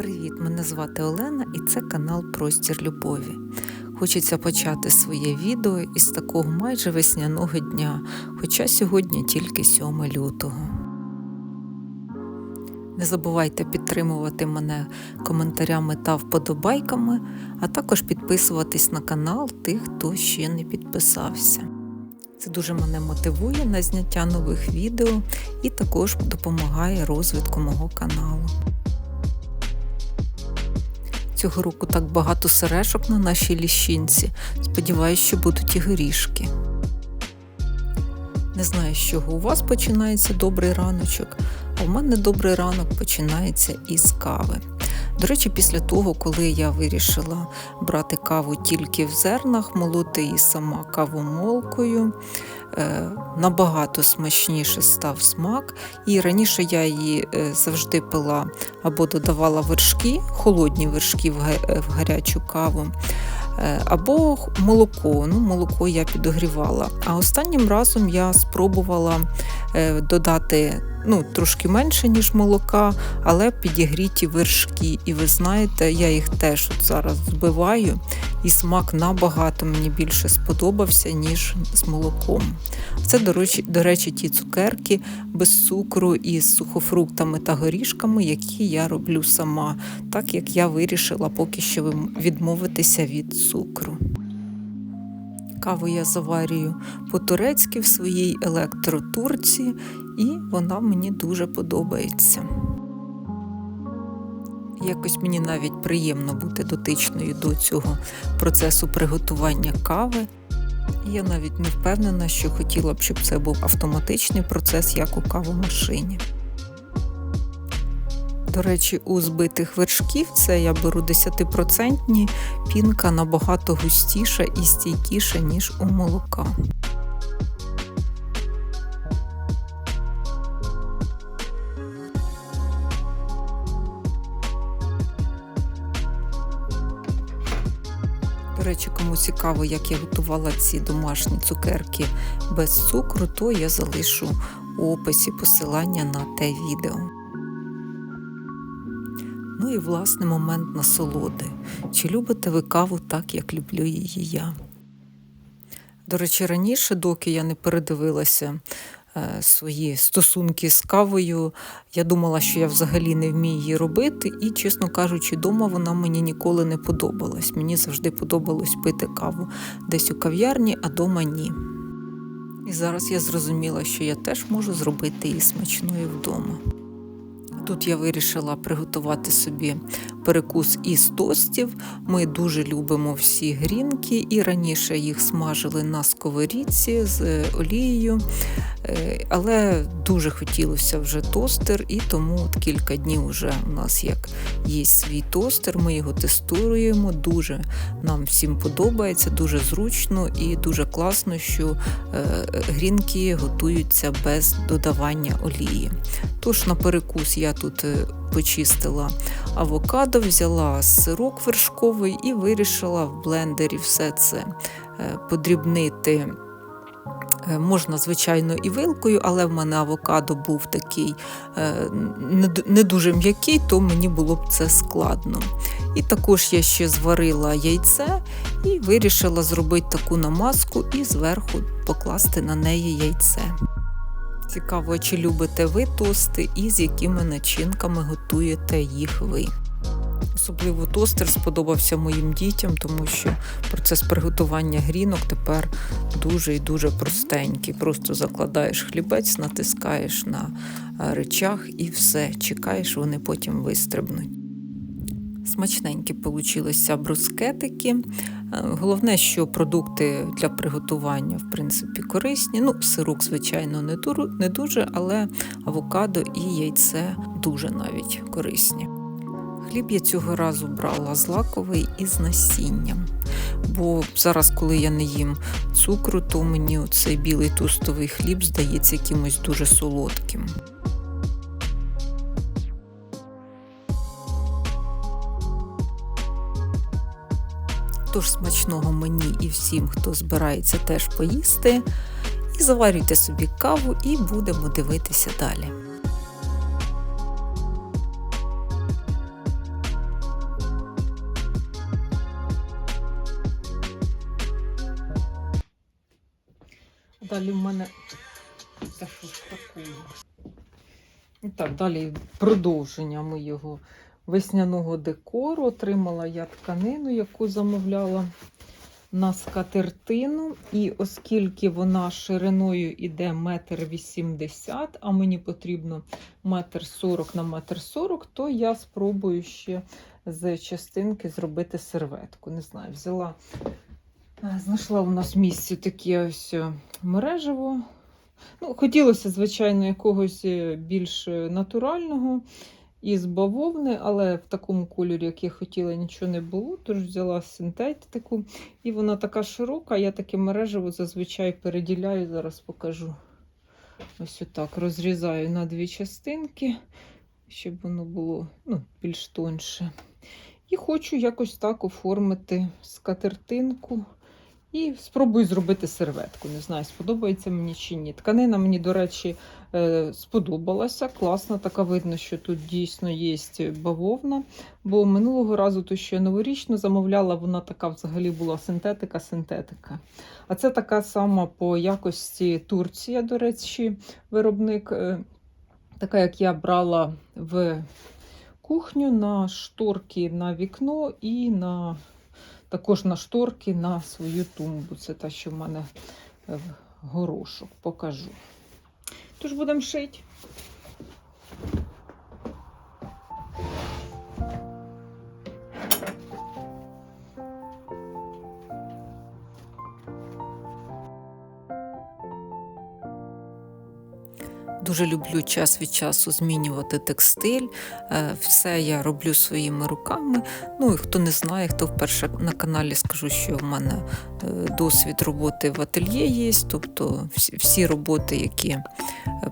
Привіт! Мене звати Олена і це канал Простір Любові. Хочеться почати своє відео із такого майже весняного дня, хоча сьогодні тільки 7 лютого. Не забувайте підтримувати мене коментарями та вподобайками, а також підписуватись на канал тих, хто ще не підписався. Це дуже мене мотивує на зняття нових відео і також допомагає розвитку мого каналу. Цього року так багато сережок на нашій ліщинці. Сподіваюсь, що будуть і горішки. Не знаю, з чого у вас починається добрий раночок, а в мене добрий ранок починається із кави. До речі, після того, коли я вирішила брати каву тільки в зернах, молоти її сама кавомолкою, набагато смачніше став смак. І раніше я її е, завжди пила або додавала вершки, холодні вершки в гарячу каву. Е, або молоко. Ну, Молоко я підогрівала. А останнім разом я спробувала додати ну, трошки менше, ніж молока, але підігріті вершки. І ви знаєте, я їх теж от зараз збиваю, і смак набагато мені більше сподобався, ніж з молоком. Це, до речі, до речі, ті цукерки без цукру із сухофруктами та горішками, які я роблю сама, так як я вирішила поки що відмовитися від цукру. Каву я заварюю по-турецьки в своїй електротурці, і вона мені дуже подобається. Якось мені навіть приємно бути дотичною до цього процесу приготування кави. Я навіть не впевнена, що хотіла б, щоб це був автоматичний процес, як у кавомашині. До речі, у збитих вершків це я беру 10% пінка набагато густіша і стійкіша, ніж у молока. Речі, кому цікаво, як я готувала ці домашні цукерки без цукру, то я залишу у описі посилання на те відео. Ну і власне момент насолоди. Чи любите ви каву так, як люблю її я? До речі, раніше, доки я не передивилася свої стосунки з кавою, я думала, що я взагалі не вмію її робити, і, чесно кажучи, вдома вона мені ніколи не подобалась. Мені завжди подобалось пити каву десь у кав'ярні, а дома ні. І зараз я зрозуміла, що я теж можу зробити її смачною вдома. Тут я вирішила приготувати собі перекус із тостів. Ми дуже любимо всі грінки, і раніше їх смажили на сковорідці з олією. Е, але дуже хотілося вже тостер, і тому от кілька днів вже у нас як є свій тостер, ми його тестуємо. Дуже нам всім подобається, дуже зручно і дуже класно, що е, грінки готуються без додавання олії. Тож на перекус я тут е, почистила авокадо, взяла сирок вершковий і вирішила в блендері все це подрібнити. Е, можна, звичайно, і вилкою, але в мене авокадо був такий е, не дуже м'який, то мені було б це складно. І також я ще зварила яйце і вирішила зробити таку намазку і зверху покласти на неї яйце. Цікаво, чи любите ви тости і з якими начинками готуєте їх ви. Особливо тостер сподобався моїм дітям, тому що процес приготування грінок тепер дуже і дуже простенький. Просто закладаєш хлібець, натискаєш на е, речах і все. Чекаєш, вони потім вистрибнуть. Смачненькі получилися брускетики. Е, головне, що продукти для приготування в принципі, корисні. Ну, Сирок, звичайно, не дуже, але авокадо і яйце дуже навіть корисні. Хліб я цього разу брала злаковий із насінням. Бо зараз, коли я не їм цукру, то мені цей білий тустовий хліб здається якимось дуже солодким. Тож смачного мені і всім, хто збирається теж поїсти. І заварюйте собі каву, і будемо дивитися далі. Далі в мене. Це що ж таке? І так, далі продовження моєго весняного декору. Отримала я тканину, яку замовляла на скатертину. І оскільки вона шириною йде метр вісімдесят, а мені потрібно метр сорок на метр сорок, то я спробую ще з частинки зробити серветку. Не знаю, взяла, знайшла у нас в місці таке ось е, мережево. Ну, хотілося, звичайно, якогось е, більш е, натурального із бавовни, але в такому кольорі, як я хотіла, нічого не було. Тож взяла синтетику. І вона така широка. Я таке мережево зазвичай переділяю, зараз покажу. Ось отак розрізаю на дві частинки, щоб воно було ну, більш тонше. І хочу якось так оформити скатертинку. І спробую зробити серветку. Не знаю, сподобається мені чи ні. Тканина мені, до речі, е, сподобалася. Класна, така видно, що тут дійсно є бавовна. Бо минулого разу, то що я новорічно замовляла, вона така взагалі була синтетика-синтетика. А це така сама по якості Турція, до речі, виробник. е, Така, як я брала в кухню на шторки на вікно і на також на шторки на свою тумбу. Це та, що в мене в горошок покажу. Тож будемо шити. Дуже люблю час від часу змінювати текстиль. Е, Все я роблю своїми руками. Ну і хто не знає, хто вперше на каналі скажу, що в мене е, досвід роботи в ательє є. Тобто всі, роботи, які е,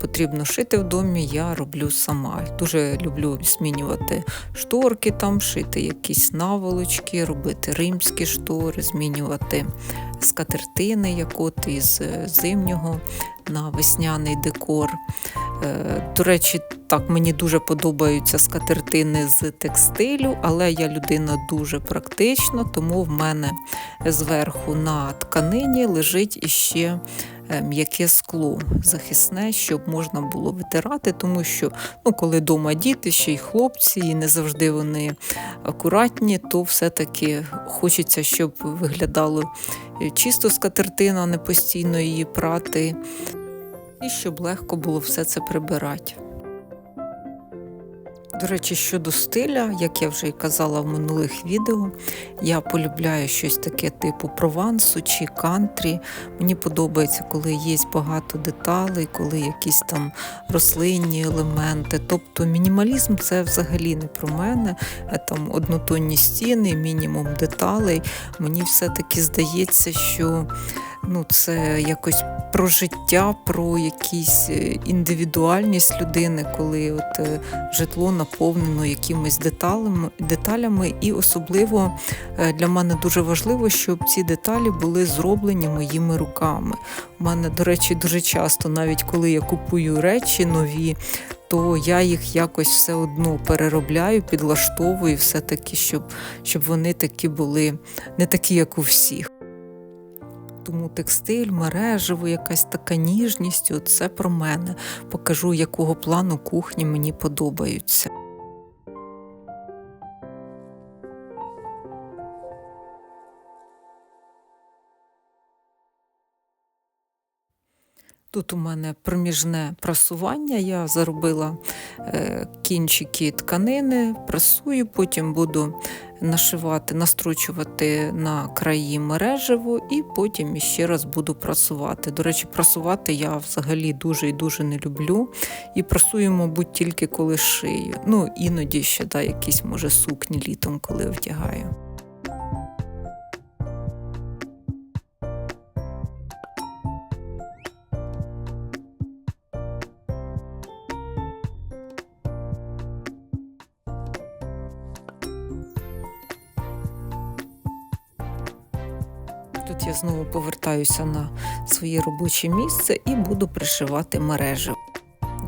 потрібно шити в домі, я роблю сама. Дуже люблю змінювати шторки, там шити якісь наволочки, робити римські штори, змінювати скатертини, як от із зимнього на весняний декор. Е, До речі, так мені дуже подобаються скатертини з текстилю, але я людина дуже практична, тому в мене зверху на тканині лежить іще м'яке скло захисне, щоб можна було витирати, тому що ну, коли вдома діти, ще й хлопці, і не завжди вони акуратні, то все-таки хочеться, щоб виглядало е, чисто скатертина, не постійно її прати. І щоб легко було все це прибирати. До речі, щодо стиля, як я вже і казала в минулих відео, я полюбляю щось таке типу провансу чи кантрі. Мені подобається, коли є багато деталей, коли якісь там рослинні елементи. Тобто мінімалізм це взагалі не про мене. Там однотонні стіни, мінімум деталей. Мені все-таки здається, що ну, це якось про життя, про якісь е, індивідуальність людини, коли от е, житло наповнено якимись деталями, деталями. І особливо е, для мене дуже важливо, щоб ці деталі були зроблені моїми руками. У мене, до речі, дуже часто, навіть коли я купую речі нові. То я їх якось все одно переробляю, підлаштовую, все-таки, щоб, щоб вони такі були не такі, як у всіх. Тому текстиль, мережево, якась така ніжність, це про мене. Покажу, якого плану кухні мені подобаються. Тут у мене проміжне прасування. Я заробила е, кінчики тканини, прасую, потім буду нашивати, настрочувати на краї мережево і потім ще раз буду прасувати. До речі, прасувати я взагалі дуже і дуже не люблю. І прасую, мабуть, тільки коли шию. Ну, іноді ще да, якісь, може, сукні літом, коли вдягаю. Тут я знову повертаюся на своє робоче місце і буду пришивати мережі.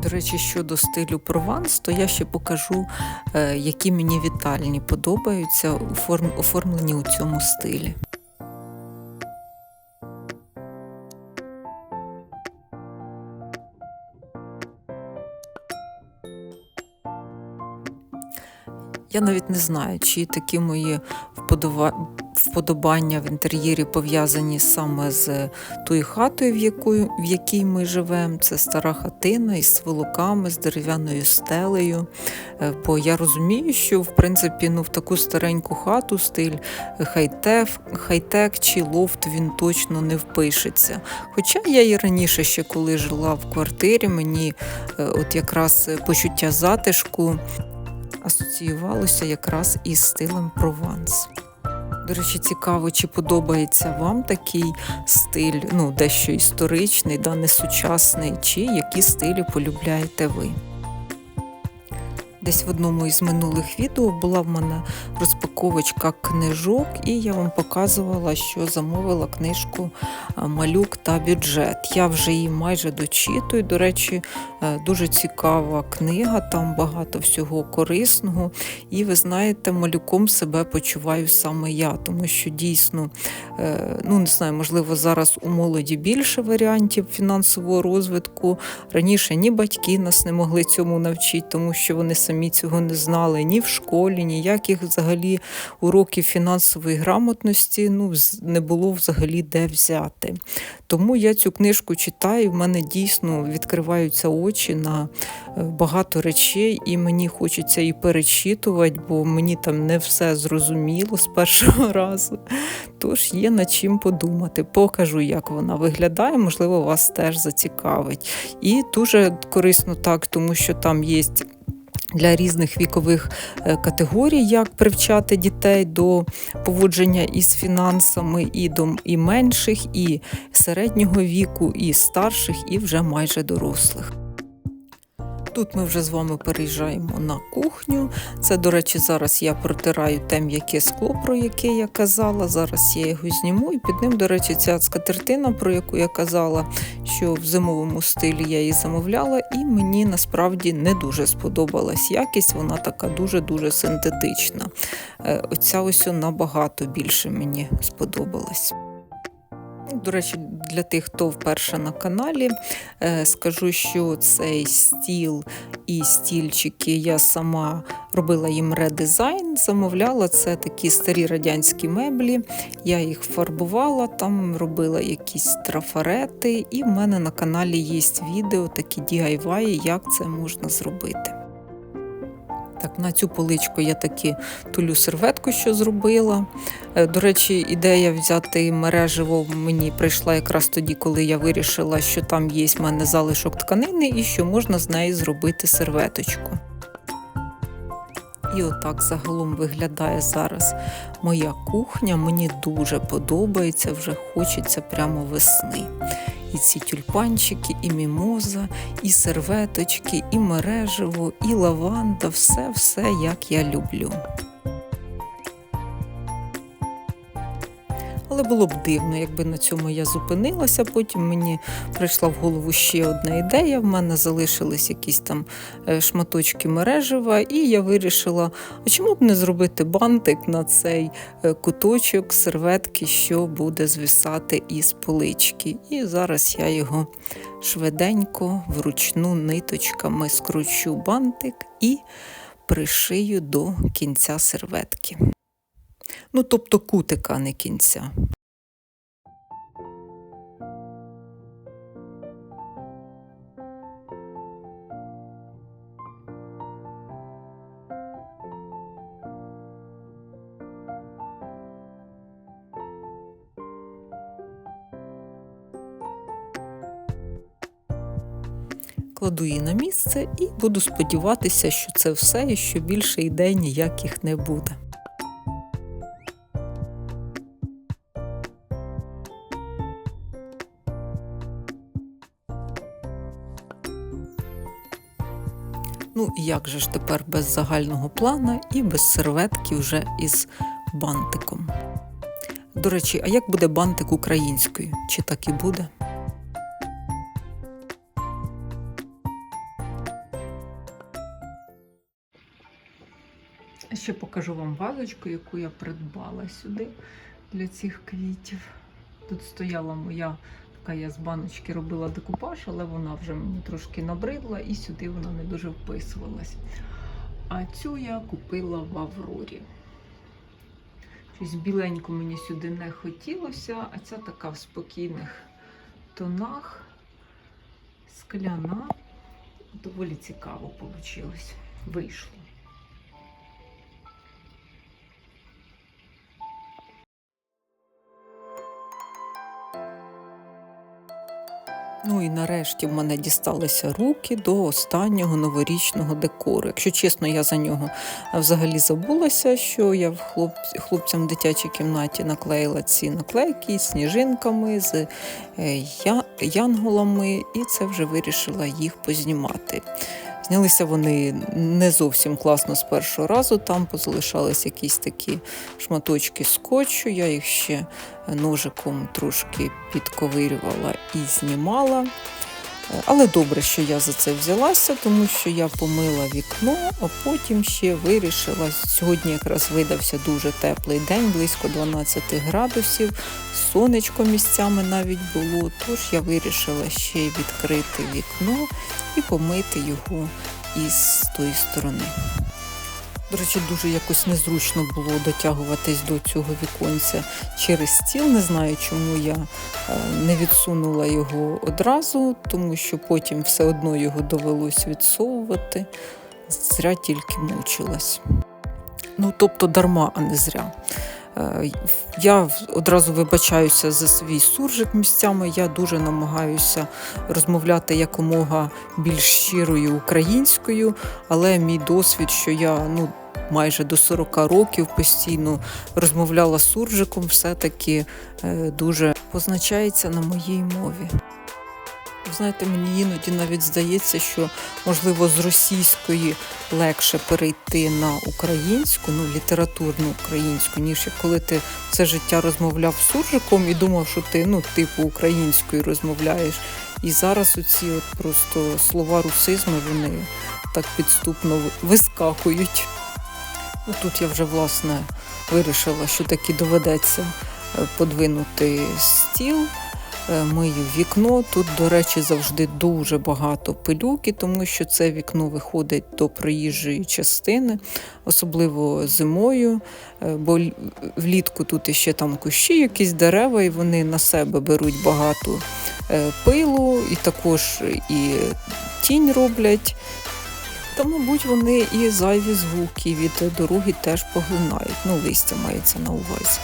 До речі, щодо стилю прованс, то я ще покажу, е, які мені вітальні подобаються, оформлені у цьому стилі. Я навіть не знаю, чи такі мої вподобання вподобання в інтер'єрі пов'язані саме з тою хатою, в, якою, в якій ми живемо. Це стара хатина із сволоками, з дерев'яною стелею. Е, Бо я розумію, що в принципі ну, в таку стареньку хату стиль хай-тек, хай-тек чи лофт він точно не впишеться. Хоча я і раніше, ще коли жила в квартирі, мені е, от якраз почуття затишку асоціювалося якраз із стилем Прованс. До речі, цікаво, чи подобається вам такий стиль, ну, дещо історичний, да, не сучасний, чи які стилі полюбляєте ви. Десь в одному із минулих відео була в мене розпаковочка книжок, і я вам показувала, що замовила книжку Малюк та бюджет. Я вже її майже дочитую. До речі, е, дуже цікава книга, там багато всього корисного. І ви знаєте, малюком себе почуваю саме я, тому що дійсно, е, ну не знаю, можливо, зараз у молоді більше варіантів фінансового розвитку. Раніше ні батьки нас не могли цьому навчити, тому що вони самі цього не знали ні в школі, ніяких взагалі уроків фінансової грамотності ну, не було взагалі де взяти. Тому я цю книжку читаю, в мене дійсно відкриваються очі на е, багато речей, і мені хочеться і перечитувати, бо мені там не все зрозуміло з першого разу. Тож є над чим подумати. Покажу, як вона виглядає, можливо, вас теж зацікавить. І дуже корисно так, тому що там є. Для різних вікових е, категорій, як привчати дітей до поводження із фінансами, і до і менших, і середнього віку, і старших, і вже майже дорослих. Тут ми вже з вами переїжджаємо на кухню. Це, до речі, зараз я протираю те м'яке скло, про яке я казала. Зараз я його зніму, і під ним, до речі, ця скатертина, про яку я казала, що в зимовому стилі я її замовляла, і мені насправді не дуже сподобалась якість. Вона така дуже-дуже синтетична. Е, Оця ось набагато більше мені сподобалась. До речі, для тих, хто вперше на каналі, е, скажу, що цей стіл і стільчики я сама робила їм редизайн, замовляла це такі старі радянські меблі. Я їх фарбувала, там робила якісь трафарети, і в мене на каналі є відео, такі DIY, як це можна зробити. Так, на цю поличку я таки тулю серветку, що зробила. Е, До речі, ідея взяти мережево мені прийшла якраз тоді, коли я вирішила, що там є в мене залишок тканини і що можна з неї зробити серветочку. І отак загалом виглядає зараз моя кухня. Мені дуже подобається, вже хочеться прямо весни. І ці тюльпанчики, і мімоза, і серветочки, і мережево, і лаванда все, все як я люблю. Але було б дивно, якби на цьому я зупинилася. Потім мені прийшла в голову ще одна ідея. В мене залишились якісь там е, шматочки мережева, і я вирішила, а чому б не зробити бантик на цей е, куточок серветки, що буде звисати із полички. І зараз я його швиденько вручну ниточками скручу бантик і пришию до кінця серветки. Ну, тобто кутика, не кінця. Кладу її на місце і буду сподіватися, що це все і що більше ідей ніяких не буде. Як же ж тепер без загального плана і без серветки вже із бантиком. До речі, а як буде бантик українською? Чи так і буде? Ще покажу вам вазочку, яку я придбала сюди для цих квітів. Тут стояла моя така, я з баночки робила декупаж, але вона вже мені трошки набридла і сюди вона не дуже вписувалась. А цю я купила в Аврорі. Щось біленьку мені сюди не хотілося, а ця така в спокійних тонах, скляна. Доволі цікаво вийшло. Ну і нарешті в мене дісталися руки до останнього новорічного декору. Якщо чесно, я за нього взагалі забулася, що я в хлоп- хлопцям в дитячій кімнаті наклеїла ці наклейки з сніжинками, з е, я- янголами, і це вже вирішила їх познімати. Знялися вони не зовсім класно з першого разу. Там позалишались якісь такі шматочки скотчу. Я їх ще ножиком трошки підковирювала і знімала. Але добре, що я за це взялася, тому що я помила вікно, а потім ще вирішила. Сьогодні якраз видався дуже теплий день, близько 12 градусів. Сонечко місцями навіть було. Тож я вирішила ще відкрити вікно і помити його із тої сторони. До речі, дуже якось незручно було дотягуватись до цього віконця через стіл. Не знаю, чому я е, не відсунула його одразу, тому що потім все одно його довелось відсовувати. Зря тільки мучилась. Ну, тобто дарма, а не зря. Е, Я одразу вибачаюся за свій суржик місцями. Я дуже намагаюся розмовляти якомога більш щирою українською, але мій досвід, що я ну, майже до 40 років постійно розмовляла з суржиком, все-таки е, дуже позначається на моїй мові. Знаєте, мені іноді навіть здається, що можливо з російської легше перейти на українську, ну літературну українську, ніж коли ти все життя розмовляв суржиком і думав, що ти ну типу українською розмовляєш. І зараз оці от просто слова русизми вони так підступно вискакують. Ну, тут я вже власне вирішила, що таки доведеться е, подвинути стіл. Е, Мию вікно. Тут, до речі, завжди дуже багато пилюки, тому що це вікно виходить до проїжджої частини, особливо зимою, е, бо влітку тут іще там кущі, якісь дерева, і вони на себе беруть багато е, пилу, і також і тінь роблять. Та, мабуть, вони і зайві звуки від дороги теж поглинають. Ну, листя мається на увазі.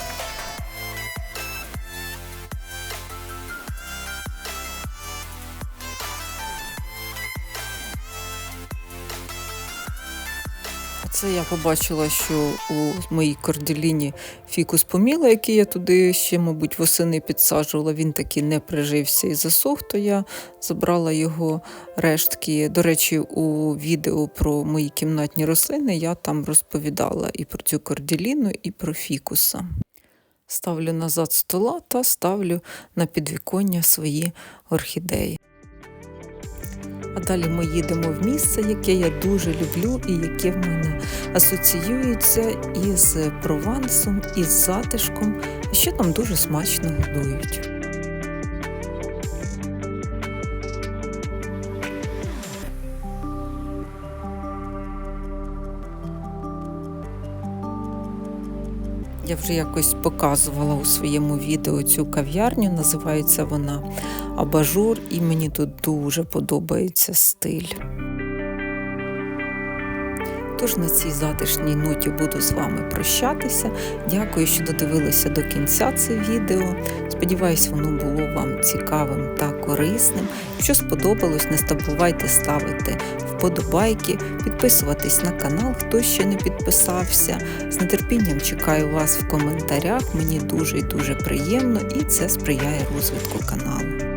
Це я побачила, що у моїй корділіні фікус поміла, який я туди ще, мабуть, восени підсаджувала. Він таки не прижився і засох, то я забрала його рештки. До речі, у відео про мої кімнатні рослини я там розповідала і про цю корділіну, і про фікуса. Ставлю назад стола та ставлю на підвіконня свої орхідеї. А далі ми їдемо в місце, яке я дуже люблю і яке в мене асоціюється із Провансом, із затишком, і ще там дуже смачно годують. Я вже якось показувала у своєму відео цю кав'ярню, називається вона Абажур, і мені тут дуже подобається стиль. Тож на цій затишній ноті буду з вами прощатися. Дякую, що додивилися до кінця це відео. Сподіваюсь, воно було вам цікавим та корисним. Якщо сподобалось, не забувайте ставити вподобайки, підписуватись на канал, хто ще не підписався. З нетерпінням чекаю вас в коментарях. Мені дуже і дуже приємно і це сприяє розвитку каналу.